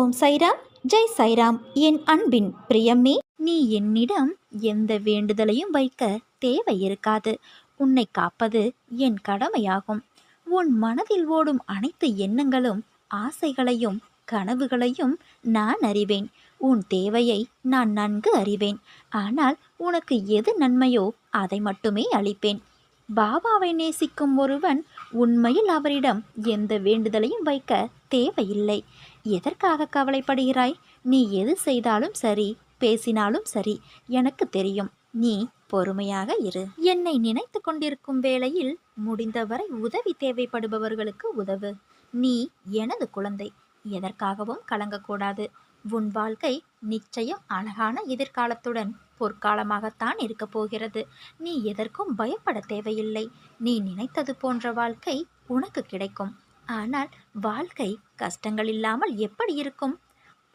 ஓம் சைராம் ஜெய் சைராம். என் அன்பின் பிரியமே நீ என்னிடம் எந்த வேண்டுதலையும் வைக்க தேவை இருக்காது உன்னை காப்பது என் கடமையாகும். உன் மனதில் ஓடும் அனைத்து எண்ணங்களும் ஆசைகளையும் கனவுகளையும் நான் அறிவேன். உன் தேவையை நான் நன்கு அறிவேன். ஆனால் உனக்கு எது நன்மையோ அதை மட்டுமே அளிப்பேன். பாபாவை நேசிக்கும் ஒருவன் உண்மையில் அவரிடம் எந்த வேண்டுதலையும் வைக்க தேவையில்லை. எதற்காக கவலைப்படுகிறாய்? நீ எது செய்தாலும் சரி பேசினாலும் சரி எனக்கு தெரியும். நீ பொறுமையாக இரு. என்னை நினைத்து கொண்டிருக்கும் வேளையில் முடிந்தவரை உதவி தேவைப்படுபவர்களுக்கு உதவு. நீ எனது குழந்தை. எதற்காகவும் கலங்கக்கூடாது. உன் வாழ்க்கை நிச்சயம் அழகான எதிர்காலத்துடன் பொற்காலமாகத்தான் இருக்கப் போகிறது. நீ எதற்கும் பயப்பட தேவையில்லை. நீ நினைத்தது போன்ற வாழ்க்கை உனக்கு கிடைக்கும். ஆனால் வாழ்க்கை கஷ்டங்கள் இல்லாமல் எப்படி இருக்கும்?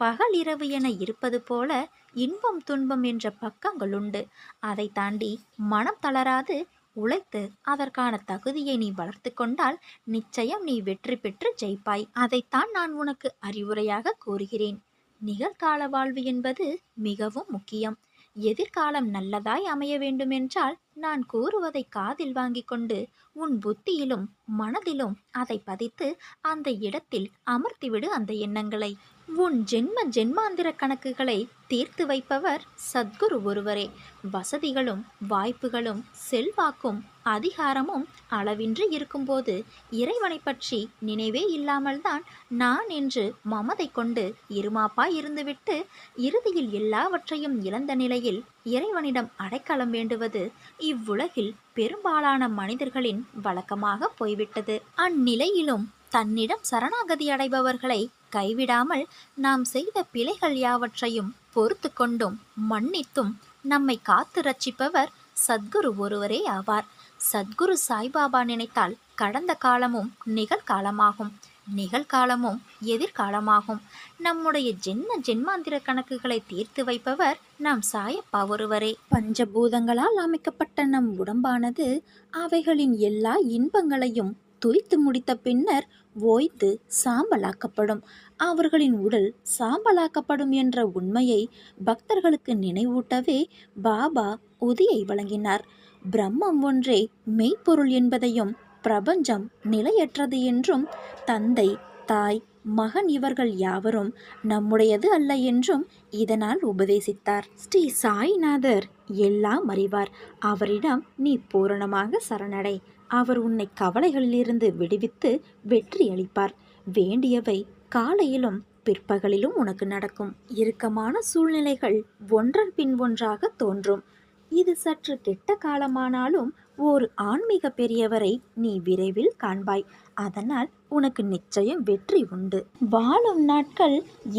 பகல் இரவு என இருப்பது போல இன்பம் துன்பம் என்ற பக்கங்கள் உண்டு. அதை தாண்டி மனம் தளராது உழைத்து அதற்கான தகுதியை நீ வளர்த்து கொண்டால் நிச்சயம் நீ வெற்றி பெற்று ஜெயிப்பாய். அதைத்தான் நான் உனக்கு அறிவுரையாக கூறுகிறேன். நிகழ்கால வாழ்வு என்பது மிகவும் முக்கியம். எதிர்காலம் நல்லதாய் அமைய வேண்டுமென்றால் நான் கூறுவதை காதில் வாங்கிக் கொண்டு உன் புத்தியிலும் மனதிலும் அதை பதித்து அந்த இடத்தில் அமர்த்திவிடு அந்த எண்ணங்களை. உன் ஜென்ம ஜென்மாந்திர கணக்குகளை தீர்த்து வைப்பவர் சத்குரு ஒருவரே. வசதிகளும் வாய்ப்புகளும் செல்வாக்கும் அதிகாரமும் அளவின்றி இருக்கும்போது இறைவனை பற்றி நினைவே இல்லாமல்தான் நான் என்று மமதை கொண்டு இருமாப்பாய் இருந்துவிட்டு இறுதியில் எல்லாவற்றையும் இழந்த நிலையில் இறைவனிடம் அடைக்கலம் வேண்டுவது இவ்வுலகில் பெரும்பாலான மனிதர்களின் வழக்கமாக போய்விட்டது. அந்நிலையிலும் தன்னிடம் சரணாகதி அடைபவர்களை கைவிடாமல் நாம் செய்த பிழைகள் யாவற்றையும் பொறுத்து கொண்டும் மன்னித்தும் நம்மை காத்து ரட்சிப்பவர் சத்குரு ஒருவரே ஆவார். சத்குரு சாய்பாபா நினைத்தால் கடந்த காலமும் நிகழ்காலமாகும். நிகழ்காலமும் எதிர்காலமாகும். நம்முடைய ஜென்ம ஜென்மாந்திர கணக்குகளை தீர்த்து வைப்பவர் நம் சாயப்பா ஒருவரே. பஞ்சபூதங்களால் அமைக்கப்பட்ட நம் உடம்பானது அவைகளின் எல்லா இன்பங்களையும் துய்த்து முடித்த பின்னர் ஓய்த்து சாம்பலாக்கப்படும். அவர்களின் உடல் சாம்பலாக்கப்படும் என்ற உண்மையை பக்தர்களுக்கு நினைவூட்டவே பாபா உதியை வழங்கினார். பிரம்மம் ஒன்றே மெய்ப்பொருள் என்பதையும் பிரபஞ்சம் நிலையற்றது என்றும் தந்தை தாய் மகன் இவர்கள் யாவரும் நம்முடையது அல்ல என்றும் இதனால் உபதேசித்தார். ஸ்ரீ சாய்நாதர் எல்லாம் அறிவார். அவரிடம் நீ பூரணமாக சரணடை. அவர் உன்னை கவலைகளிலிருந்து விடுவித்து வெற்றி அளிப்பார். வேண்டியவை காலையிலும் பிற்பகலிலும் உனக்கு நடக்கும். இறுக்கமான சூழ்நிலைகள் ஒன்றன் பின் ஒன்றாக தோன்றும். இது சற்று கெட்ட காலமானாலும் ஓர் ஆன்மீக பெரியவரை நீ விரைவில் காண்பாய். அதனால் உனக்கு நிச்சயம் வெற்றி உண்டு. வாழும் நாட்கள்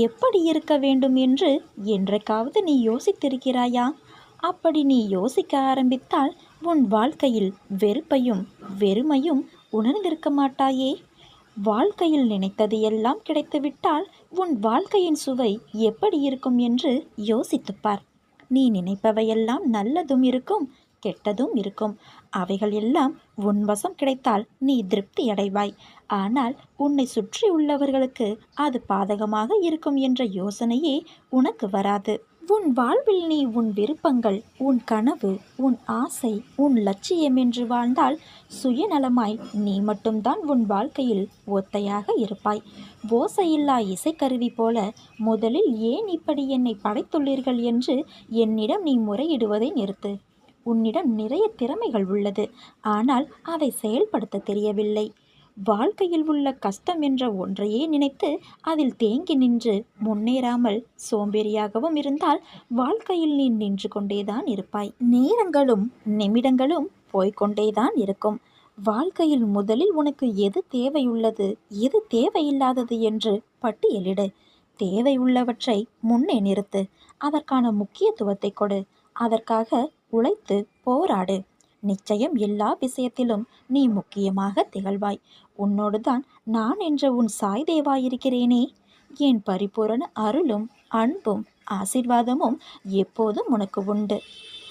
எப்படி இருக்க வேண்டும் என்று என்றைக்காவது நீ யோசித்திருக்கிறாயா? அப்படி நீ யோசிக்க ஆரம்பித்தால் உன் வாழ்க்கையில் வெறுப்பையும் வெறுமையும் உணர்ந்திருக்க மாட்டாயே. வாழ்க்கையில் நினைத்தது எல்லாம் கிடைத்துவிட்டால் உன் வாழ்க்கையின் சுவை எப்படி இருக்கும் என்று யோசித்துப்பார் நீ நினைப்பவையெல்லாம் நல்லதும் இருக்கும் கெட்டதும் இருக்கும். அவைகள் எல்லாம் உன் வசம் கிடைத்தால் நீ திருப்தி அடைவாய். ஆனால் உன்னை சுற்றி உள்ளவர்களுக்கு அது பாதகமாக இருக்கும் என்ற யோசனையே உனக்கு வராது. உன் வாழ்வில் நீ உன் விருப்பங்கள் உன் கனவு உன் ஆசை உன் லட்சியம் என்று வாழ்ந்தால் சுயநலமாய் நீ மட்டும்தான் உன் வாழ்க்கையில் ஒத்தையாக இருப்பாய். ஓசையில்லா இசைக்கருவி போல முதலில் ஏன் இப்படி என்னை படைத்துள்ளீர்கள் என்று என்னிடம் நீ முறையிடுவதை நிறுத்து. உன்னிடம் நிறைய திறமைகள் உள்ளது ஆனால் அதை செயல்படுத்த தெரியவில்லை. வாழ்க்கையில் உள்ள கஷ்டம் என்ற ஒன்றையே நினைத்து அதில் தேங்கி நின்று முன்னேறாமல் சோம்பேறியாகவும் இருந்தால் வாழ்க்கையில் நீ நின்று கொண்டேதான் இருப்பாய். நேரங்களும் நிமிடங்களும் போய்கொண்டேதான் இருக்கும். வாழ்க்கையில் முதலில் உனக்கு எது தேவையுள்ளது எது தேவையில்லாதது என்று பட்டியலிடு. தேவை உள்ளவற்றை முன்னே நிறுத்து. அதற்கான முக்கியத்துவத்தை கொடு. அதற்காக உழைத்து போராடு. நிச்சயம் எல்லா விஷயத்திலும் நீ முக்கியமாக திகழ்வாய். உன்னோடு தான் நான் என்ற உன் சாய் தேவாயிருக்கிறேனே. என் பரிபூரண அருளும் அன்பும் ஆசிர்வாதமும் எப்போதும் உனக்கு உண்டு.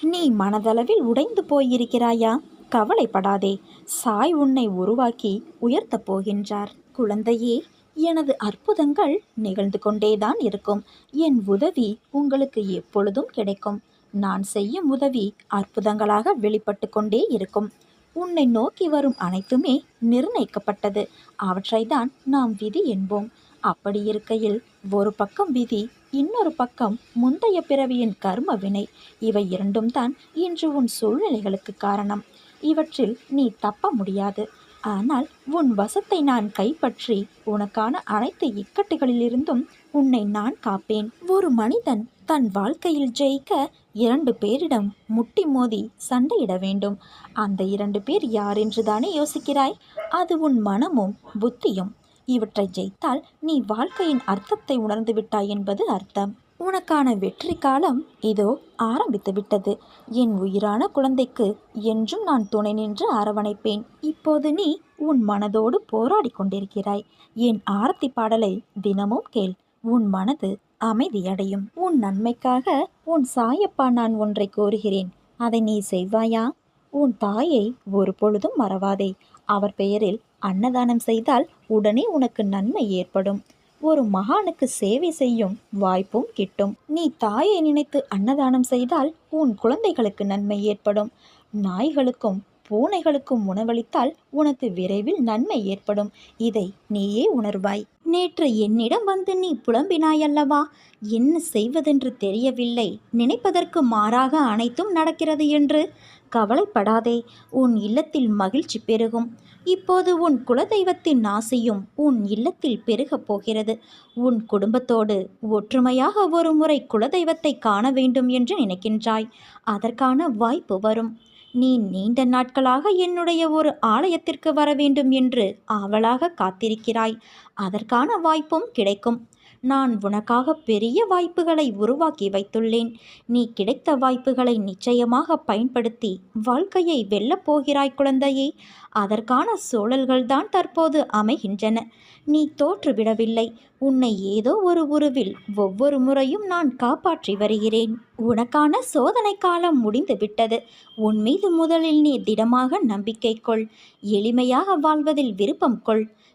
நீ மனதளவில் உடைந்து போயிருக்கிறாயா? கவலைப்படாதே. சாய் உன்னை உருவாக்கி உயர்த்தப் போகின்றார். குழந்தையே எனது அற்புதங்கள் நிகழ்ந்து கொண்டேதான் இருக்கும். என் உதவி உங்களுக்கு எப்பொழுதும் கிடைக்கும். நான் செய்யும் உதவி அற்புதங்களாக வெளிப்பட்டு கொண்டே இருக்கும். உன்னை நோக்கி வரும் அனைத்துமே நிர்ணயிக்கப்பட்டது. அவற்றைதான் நாம் விதி என்போம். அப்படி இருக்கையில் ஒரு பக்கம் விதி இன்னொரு பக்கம் முந்தைய பிறவியின் கர்ம வினை. இவை இரண்டும் தான் இன்று உன் சூழ்நிலைகளுக்கு காரணம். இவற்றில் நீ தப்ப முடியாது. ஆனால் உன் வசத்தை நான் கைப்பற்றி உனக்கான அனைத்து இக்கட்டுகளிலிருந்தும் உன்னை நான் காப்பேன். ஒரு மனிதன் தன் வாழ்க்கையில் ஜெயிக்க இரண்டு பேரிடம் முட்டி மோதி சண்டையிட வேண்டும். அந்த இரண்டு பேர் யார் என்றுதானே யோசிக்கிறாய்? அது உன் மனமும் புத்தியும். இவற்றை ஜெயித்தால் நீ வாழ்க்கையின் அர்த்தத்தை உணர்ந்து விட்டாய் என்பது அர்த்தம். உனக்கான வெற்றி காலம் இதோ ஆரம்பித்து விட்டது. என் உயிரான குழந்தைக்கு என்றும் நான் துணை நின்று அரவணைப்பேன். இப்போது நீ உன் மனதோடு போராடி கொண்டிருக்கிறாய். என் ஆரத்தி பாடலை தினமும் கேள். உன் மனது அமைதியடையும். உன் நன்மைக்காக உன் சாயப்பா நான் ஒன்றை கோருகிறேன். அதை நீ செய்வாயா? உன் தாயை ஒரு பொழுதும் மறவாதே. அவர் பெயரில் அன்னதானம் செய்தால் உடனே உனக்கு நன்மை ஏற்படும். ஒரு மகானுக்கு சேவை செய்யும் வாய்ப்பும் கிட்டும். நீ தாயை நினைத்து அன்னதானம் செய்தால் உன் குழந்தைகளுக்கு நன்மை ஏற்படும். நாய்களுக்கும் பூனைகளுக்கும் உணவளித்தால் உனக்கு விரைவில் நன்மை ஏற்படும். இதை நீயே உணர்வாய். நேற்று என்னிடம் வந்து நீ புலம்பினாய் அல்லவா என்ன செய்வதென்று தெரியவில்லை. நினைப்பதற்கு மாறாக அனைத்தும் நடக்கிறது என்று. கவலைப்படாதே உன் இல்லத்தில் மகிழ்ச்சி பெருகும். இப்போது உன் குலதெய்வத்தின் ஆசையும் உன் இல்லத்தில் பெருகப் போகிறது. உன் குடும்பத்தோடு ஒற்றுமையாக ஒரு முறை குலதெய்வத்தை காண வேண்டும் என்று நினைக்கின்றாய். அதற்கான வாய்ப்பு வரும். நீ நீண்ட நாட்களாக என்னுடைய ஒரு ஆலயத்திற்கு வர வேண்டும் என்று ஆவலாக காத்திருக்கிறாய். அதற்கான வாய்ப்பும் கிடைக்கும். நான் உனக்காக பெரிய வாய்ப்புகளை உருவாக்கி வைத்துள்ளேன். நீ கிடைத்த வாய்ப்புகளை நிச்சயமாக பயன்படுத்தி வாழ்க்கையை வெல்லப் போகிறாய் குழந்தையே. அதற்கான சூழல்கள்தான் தற்போது அமைகின்றன. நீ தோற்றுவிடவில்லை. உன்னை ஏதோ ஒரு உருவில் ஒவ்வொரு முறையும் நான் காப்பாற்றி வருகிறேன். உனக்கான சோதனை காலம் முடிந்து விட்டது உன் மீது முதலில் நீ திடமாக நம்பிக்கை கொள். எளிமையாக வாழ்வதில் விருப்பம் கொள்.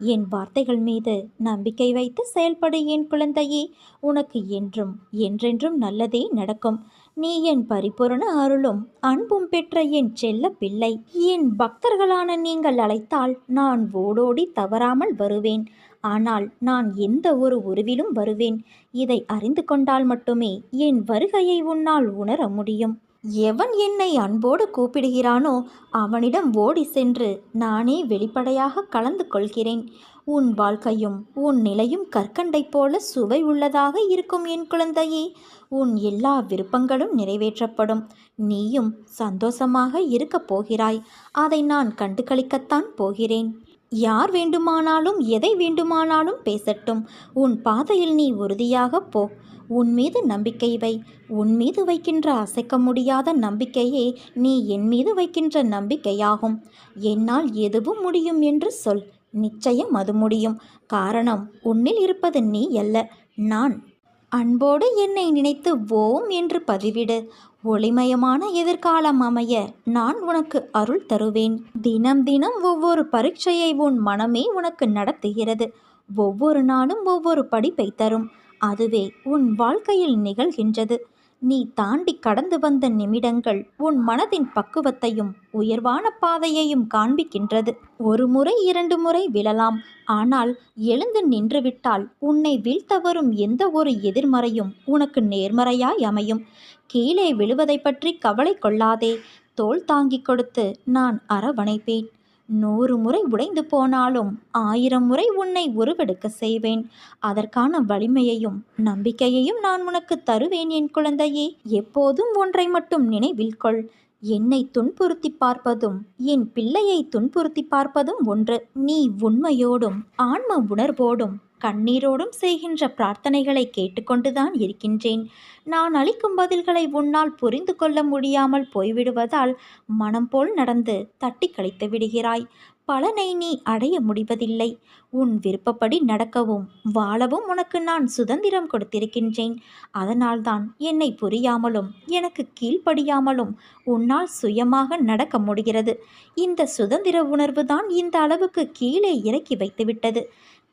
என் வார்த்தைகள் மீது நம்பிக்கை வைத்து செயல்படு என் குழந்தையே. உனக்கு என்றும் என்றென்றும் நல்லதே நடக்கும். நீ என் பரிபூரண அருளும் அன்பும் பெற்ற என் செல்ல பிள்ளை. என் பக்தர்களான நீங்கள் அழைத்தால் நான் ஓடோடி தவறாமல் வருவேன். ஆனால் நான் எந்த ஒரு உருவிலும் வருவேன். இதை அறிந்து கொண்டால் மட்டுமே என் வருகையை உன்னால் உணர முடியும். எவன் என்னை அன்போடு கூப்பிடுகிறானோ அவனிடம் ஓடி சென்று நானே வெளிப்படையாக கலந்து கொள்கிறேன். உன் வாழ்க்கையும் உன் நிலையும் கற்கண்டை போல சுவை உள்ளதாக இருக்கும் என் குழந்தையே. உன் எல்லா விருப்பங்களும் நிறைவேற்றப்படும். நீயும் சந்தோஷமாக இருக்கப் போகிறாய். அதை நான் கண்டுகளிக்கத்தான் போகிறேன். யார் வேண்டுமானாலும் எதை வேண்டுமானாலும் பேசட்டும். உன் பாதையில் நீ உறுதியாக போ. உன் மீது நம்பிக்கை வை. உன் மீது வைக்கின்ற அசைக்க முடியாத நம்பிக்கையே நீ என் மீது வைக்கின்ற நம்பிக்கையாகும். என்னால் எதுவும் முடியும் என்று சொல். நிச்சயம் அது முடியும். காரணம் உன்னில் இருப்பது நீ அல்ல நான். அன்போடு என்னை நினைத்து ஓம் என்று பதிவிடு. ஒளிமயமான எதிர்காலம் அமைய நான் உனக்கு அருள் தருவேன். தினம் தினம் ஒவ்வொரு பரீட்சையை உன் மனமே உனக்கு நடத்துகிறது. ஒவ்வொரு நாளும் ஒவ்வொரு படிப்பை தரும். அதுவே உன் வாழ்க்கையில் நிகழ்கின்றது. நீ தாண்டி கடந்து வந்த நிமிடங்கள் உன் மனதின் பக்குவத்தையும் உயர்வான பாதையையும் காண்பிக்கின்றது. ஒரு முறை இரண்டு முறை விழலாம். ஆனால் எழுந்து நின்றுவிட்டால் உன்னை வீழ்த்த வரும் எந்த ஒரு எதிர்மறையும் உனக்கு நேர்மறையாய் அமையும். கீழே விழுவதை பற்றி கவலை கொள்ளாதே. தோள் தாங்கிக் கொடுத்து நான் அரவணைப்பேன். நூறு முறை உடைந்து போனாலும் ஆயிரம் முறை உன்னை உருவெடுக்க செய்வேன். அதற்கான வலிமையையும் நம்பிக்கையையும் நான் உனக்கு தருவேன் என் குழந்தையே. எப்போதும் ஒன்றை மட்டும் நினைவில் கொள். என்னை துன்புறுத்தி பார்ப்பதும் என் பிள்ளையை துன்புறுத்தி பார்ப்பதும் ஒன்று. நீ உண்மையோடும் ஆன்ம உணர்வோடும் கண்ணீரோடும் செய்கின்ற பிரார்த்தனைகளை கேட்டுக்கொண்டுதான் இருக்கின்றேன். நான் அளிக்கும் பதில்களை உன்னால் புரிந்து கொள்ள முடியாமல் போய்விடுவதால் மனம் போல் நடந்து தட்டி கழித்து விடுகிறாய். பலனை நீ அடைய முடிவதில்லை. உன் விருப்பப்படி நடக்கவும் வாழவும் உனக்கு நான் சுதந்திரம் கொடுத்திருக்கின்றேன். அதனால்தான் என்னை புரியாமலும் எனக்கு கீழ்ப்படியாமலும் உன்னால் சுயமாக நடக்க முடிகிறது. இந்த சுதந்திர உணர்வு தான் இந்த அளவுக்கு கீழே இறக்கி வைத்துவிட்டது.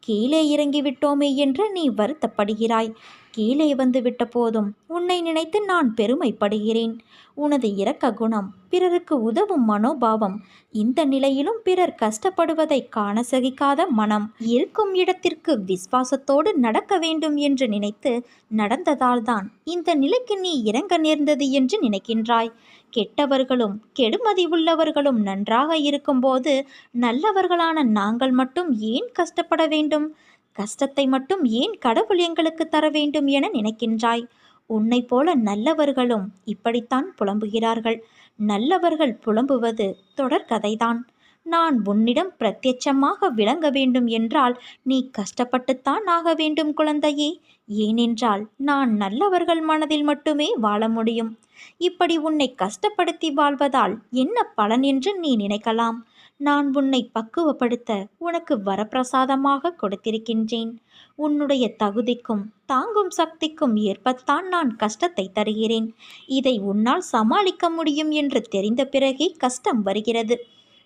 கீழே இறங்கிவிட்டோமே என்று நீ வருத்தப்படுகிறாய். கீழே வந்து விட்ட போதும் உன்னை நினைத்து நான் பெருமைப்படுகிறேன். உனது இரக்க குணம் பிறருக்கு உதவும் மனோபாவம் இந்த நிலையிலும் பிறர் கஷ்டப்படுவதை காண சகிக்காத மனம் இருக்கும் இடத்திற்கு விசுவாசத்தோடு நடக்க வேண்டும் என்று நினைத்து நடந்ததால்தான் இந்த நிலைக்கு நீ இறங்க நேர்ந்தது என்று நினைக்கின்றாய். கெட்டவர்களும் கெடுமதி உள்ளவர்களும் நன்றாக இருக்கும்போது நல்லவர்களான நாங்கள் மட்டும் ஏன் கஷ்டப்பட வேண்டும்? கஷ்டத்தை மட்டும் ஏன் கடவுள் எங்களுக்கு தர வேண்டும் என நினைக்கின்றாய்? உன்னை போல நல்லவர்களும் இப்படித்தான் புலம்புகிறார்கள். நல்லவர்கள் புலம்புவது தொடர்கதைதான் நான் உன்னிடம் பிரத்யட்சமாக விளங்க வேண்டும் என்றால் நீ கஷ்டப்பட்டுத்தான் ஆக வேண்டும் குழந்தையே. ஏனென்றால் நான் நல்லவர்கள் மனதில் மட்டுமே வாழ முடியும். இப்படி உன்னை கஷ்டப்படுத்தி வாழ்வதால் என்ன பலன் என்று நீ நினைக்கலாம். நான் உன்னை பக்குவப்படுத்த உனக்கு வரப்பிரசாதமாக கொடுத்திருக்கின்றேன். உன்னுடைய தகுதிக்கும் தாங்கும் சக்திக்கும் ஏற்பத்தான் நான் கஷ்டத்தை தருகிறேன். இதை உன்னால் சமாளிக்க முடியும் என்று தெரிந்த பிறகே கஷ்டம் வருகிறது.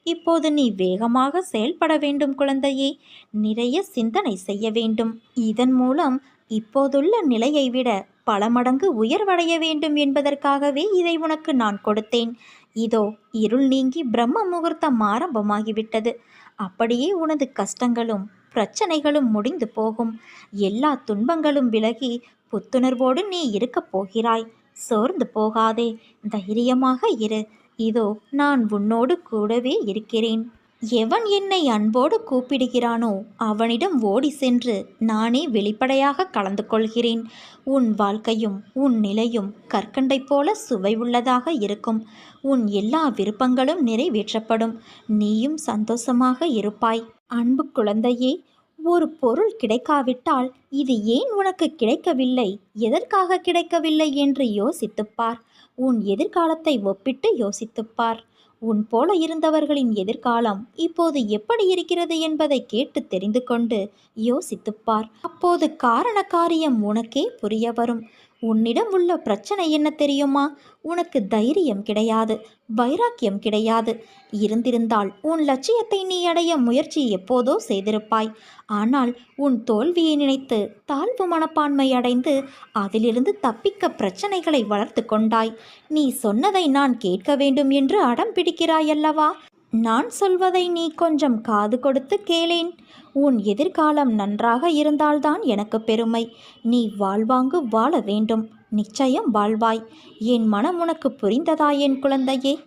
இப்போது நீ வேகமாக செயல்பட வேண்டும் குழந்தையே. நிறைய சிந்தனை செய்ய வேண்டும். இதன் மூலம் இப்போதுள்ள நிலையை விட பல மடங்கு உயர்வடைய வேண்டும் என்பதற்காகவே இதை உனக்கு நான் கொடுத்தேன். இதோ இருள் நீங்கி பிரம்ம முகூர்த்தம் ஆரம்பமாகிவிட்டது. அப்படியே உனது கஷ்டங்களும் பிரச்சனைகளும் முடிந்து போகும். எல்லா துன்பங்களும் விலகி புத்துணர்வோடு நீ இருக்கப் போகிறாய். சோர்ந்து போகாதே தைரியமாக இரு. இதோ நான் உன்னோடு கூடவே இருக்கிறேன். எவன் என்னை அன்போடு கூப்பிடுகிறானோ அவனிடம் ஓடி சென்று நானே வெளிப்படையாக கலந்து கொள்கிறேன். உன் வாழ்க்கையும் உன் நிலையும் கற்கண்டை போல சுவை உள்ளதாக இருக்கும். உன் எல்லா விருப்பங்களும் நிறைவேற்றப்படும். நீயும் சந்தோஷமாக இருப்பாய். அன்பு குழந்தையே ஒரு பொருள் கிடைக்காவிட்டால் இது ஏன் உனக்கு கிடைக்கவில்லை? எதற்காக கிடைக்கவில்லை என்று யோசித்துப்பார் உன் எதிர்காலத்தை ஒப்பிட்டு யோசித்துப்பார் உன் போல இருந்தவர்களின் எதிர்காலம் இப்போது எப்படி இருக்கிறது என்பதை கேட்டு தெரிந்து கொண்டு யோசித்துப்பார் அப்போது காரண காரியம் உனக்கே புரிய வரும். உன்னிடம் உள்ள பிரச்சனை என்ன தெரியுமா? உனக்கு தைரியம் கிடையாது வைராக்கியம் கிடையாது. இருந்திருந்தால் உன் லட்சியத்தை நீ அடைய முயற்சி எப்போதோ செய்திருப்பாய். ஆனால் உன் தோல்வியை நினைத்து தாழ்வு மனப்பான்மை அடைந்து அதிலிருந்து தப்பிக்க பிரச்சனைகளை வளர்த்து கொண்டாய். நீ சொன்னதை நான் கேட்க வேண்டும் என்று அடம் பிடிக்கிறாயல்லவா நான் சொல்வதை நீ கொஞ்சம் காது கொடுத்து கேளேன். உன் எதிர்காலம் நன்றாக இருந்தால்தான் எனக்கு பெருமை. நீ வாழ்வாங்கு வாழ வேண்டும். நிச்சயம் வாழ்வாய். என் மனம் உனக்கு புரிந்ததா என் குழந்தையே?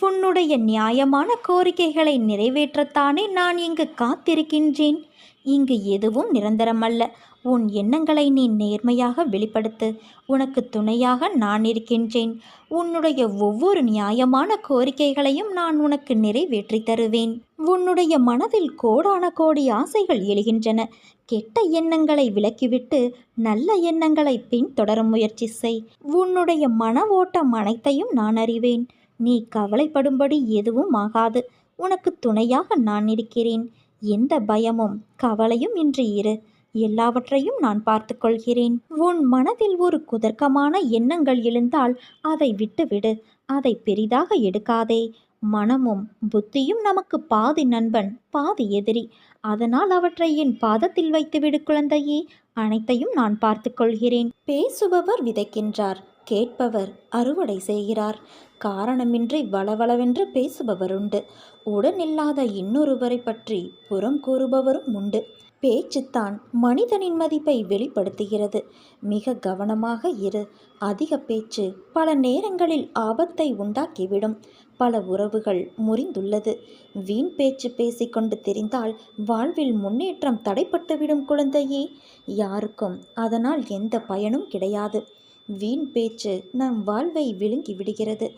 உன்னுடைய நியாயமான கோரிக்கைகளை நிறைவேற்றத்தானே நான் இங்கு காத்திருக்கின்றேன். இங்கு எதுவும் நிரந்தரமல்ல. உன் எண்ணங்களை நீ நேர்மையாக வெளிப்படுத்து. உனக்கு துணையாக நான் இருக்கின்றேன். உன்னுடைய ஒவ்வொரு நியாயமான கோரிக்கைகளையும் நான் உனக்கு நிறைவேற்றி தருவேன். உன்னுடைய மனதில் கோடான கோடி ஆசைகள் எழுகின்றன. கெட்ட எண்ணங்களை விலக்கிவிட்டு நல்ல எண்ணங்களை பின்தொடர முயற்சி செய். உன்னுடைய மன ஓட்டம் அனைத்தையும் நான் அறிவேன். நீ கவலைப்படும்படி எதுவும் ஆகாது. உனக்கு துணையாக நான் இருக்கிறேன். எந்த பயமும் கவலையும் இன்றி இரு. எல்லாவற்றையும் நான் பார்த்துக்கொள்கிறேன். உன் மனதில் ஒரு குதர்க்கமான எண்ணங்கள் எழுந்தால் அதை விட்டுவிடு. அதை பெரிதாக எடுக்காதே. மனமும் புத்தியும் நமக்கு பாதி நண்பன் பாதி எதிரி. அதனால் அவற்றை என் பாதத்தில் வைத்துவிடு குழந்தையே. அனைத்தையும் நான் பார்த்துக்கொள்கிறேன். பேசுபவர் விதைக்கின்றார் கேட்பவர் அறுவடை செய்கிறார். காரணமின்றி வளவளவென்று பேசுபவர் உண்டு உடனில்லாத இன்னொருவரை பற்றி புறம் கூறுபவரும் உண்டு. பேச்சுத்தான் மனிதனின் மதிப்பை வெளிப்படுத்துகிறது. மிக கவனமாக இரு. அதிக பேச்சு பல நேரங்களில் ஆபத்தை உண்டாக்கிவிடும். பல உறவுகள் முறிந்துள்ளது. வீண் பேச்சு பேசிக்கொண்டு தெரிந்தால் வாழ்வில் முன்னேற்றம் தடைப்பட்டுவிடும் குழந்தையே. யாருக்கும் அதனால் எந்த பயனும் கிடையாது. வீண் பேச்சு நம் வாழ்வை விழுங்கி விடுகிறது.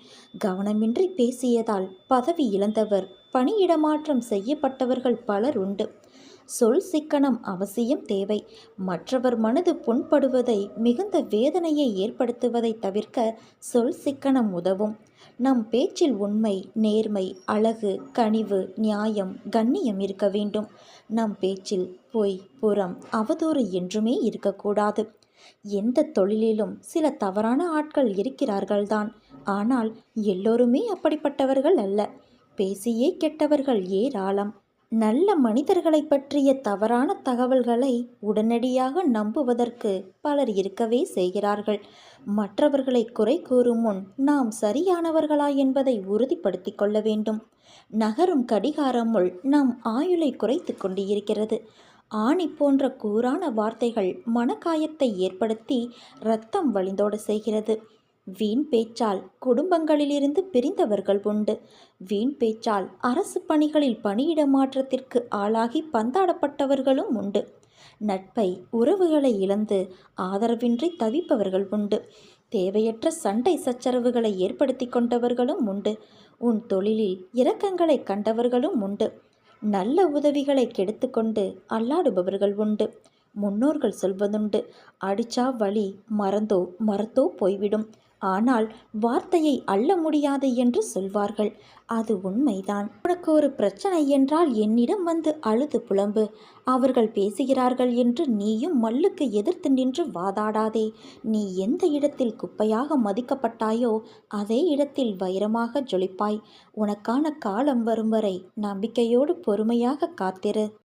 கவனமின்றி பேசியதால் பதவி இழந்தவர் பணியிடமாற்றம் செய்யப்பட்டவர்கள் பலர் உண்டு. சொல் சிக்கனம் அவசியம் தேவை. மற்றவர் மனது புண்படுவதை மிகுந்த வேதனையை ஏற்படுத்துவதை தவிர்க்க சொல் சிக்கனம் உதவும். நம் பேச்சில் உண்மை நேர்மை அழகு கனிவு நியாயம் கண்ணியம் இருக்க வேண்டும். நம் பேச்சில் பொய் புறம் அவதூறு என்றுமே இருக்கக்கூடாது. எந்த தொழிலிலும் சில தவறான ஆட்கள் இருக்கிறார்கள்தான். ஆனால் எல்லோருமே அப்படிப்பட்டவர்கள் அல்ல. பேசியே கெட்டவர்கள் ஏராளம். நல்ல மனிதர்களைப் பற்றிய தவறான தகவல்களை உடனடியாக நம்புவதற்கு பலர் இருக்கவே செய்கிறார்கள். மற்றவர்களை குறை கூறும் முன் நாம் சரியானவர்களா என்பதை உறுதிப்படுத்திக் கொள்ள வேண்டும். நகரும் கடிகாரமுள் நம் ஆயுளை குறைத்து கொண்டு இருக்கிறது ஆணி போன்ற கூரான வார்த்தைகள் மனக்காயத்தை ஏற்படுத்தி இரத்தம் வழிந்தோட செய்கிறது. வீண் பேச்சால் குடும்பங்களிலிருந்து பிரிந்தவர்கள் உண்டு. வீண் பேச்சால் அரசு பணிகளில் பணியிட மாற்றத்திற்கு ஆளாகி பந்தாடப்பட்டவர்களும் உண்டு. நட்பை உறவுகளை இழந்து ஆதரவின்றி தவிப்பவர்கள் உண்டு. தேவையற்ற சண்டை சச்சரவுகளை ஏற்படுத்தி கொண்டவர்களும் உண்டு. உன் தொழிலில் இரக்கங்களை கண்டவர்களும் உண்டு. நல்ல உதவிகளை கெடுத்துக்கொண்டு அல்லாடுபவர்கள் உண்டு. முன்னோர்கள் சொல்வதுண்டு அடிச்சா வழி மறந்தோ மறத்தோ போய்விடும். ஆனால் வார்த்தையை அள்ள முடியாது என்று சொல்வார்கள். அது உண்மைதான். உனக்கு ஒரு பிரச்சனை என்றால் என்னிடம் வந்து அழுது புலம்பு. அவர்கள் பேசுகிறார்கள் என்று நீயும் மல்லுக்கு எதிர்த்து நின்று வாதாடாதே. நீ எந்த இடத்தில் குப்பையாக மதிக்கப்பட்டாயோ அதே இடத்தில் வைரமாக ஜொலிப்பாய். உனக்கான காலம் வரும் வரை நம்பிக்கையோடு பொறுமையாக காத்திரு.